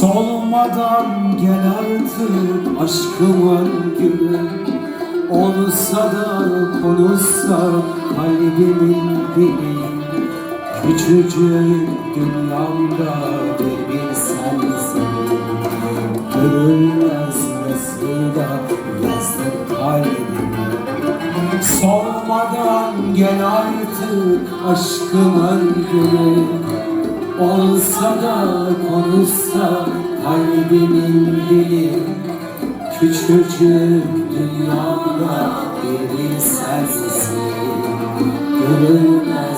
Solmadan gel artık aşkımın gülü Olsa da konuşsa kalbimin dili Küçücük dünyamda bir sensin Görülmez mesleğiyle yazdım kalbimi Solmadan gel artık aşkımın gülü Olsa da konuşsa kalbimin dili. Küçücük dünyamda bir sensin Görülmez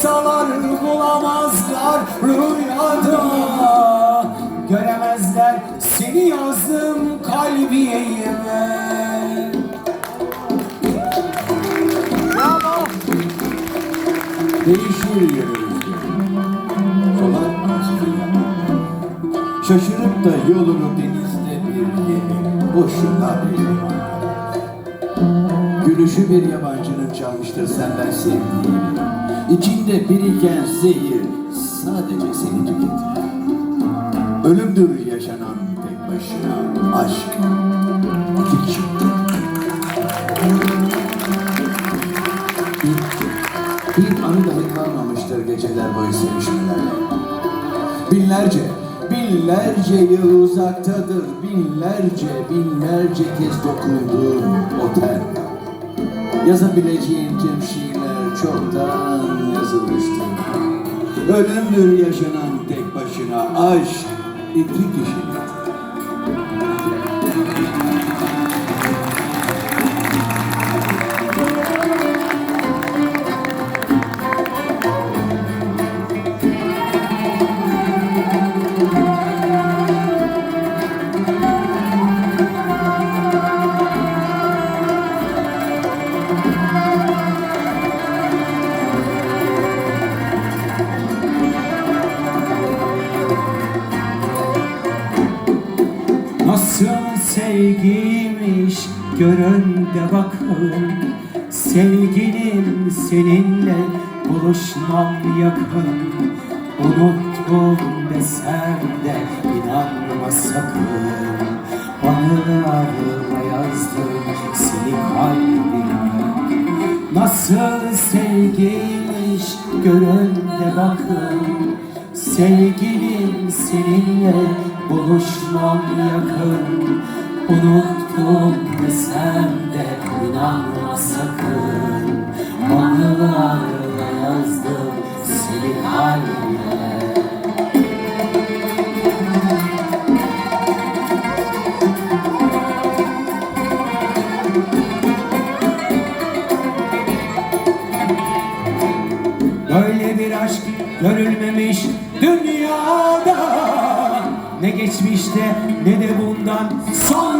Arasalar bulamazlar rüyada Göremezler seni yazdım Değişir yönümüzde. Kolay aslında. Şaşırıp da yolunu denizde bir gemi, boşuna bir liman. Gülüşü bir yabancının çalmıştır senden sevdiğini. İçinde biriken zehir sadece seni tüketir. Ölümdür yaşanan tek başına aşk. İki. Bir, anı dahi kalmamıştır geceler boyu sevişmelerle. Binlerce, binlerce yıl uzaktadır. Binlerce, binlerce kez dokunduğum o ter. Yazabileceğin tüm çoktan yazılmıştır. Ölümdür yaşanan tek başına aşk iki kişilik. Sevgiymiş görün de bakın. Sevgilim seninle buluşmam yakın. Unuttum desem de inanma sakın. Anılarla yazdım seni kalbime. Nasıl sevgiymiş görün de bakın. Sevgilim seninle buluşmam yakın Unuttum desem de inanma sakın. Anılarla yazdım seni kalbime Böyle bir aşk görülmemiş dünyada. Ne geçmişte ne de bundan sonra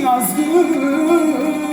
Yazdım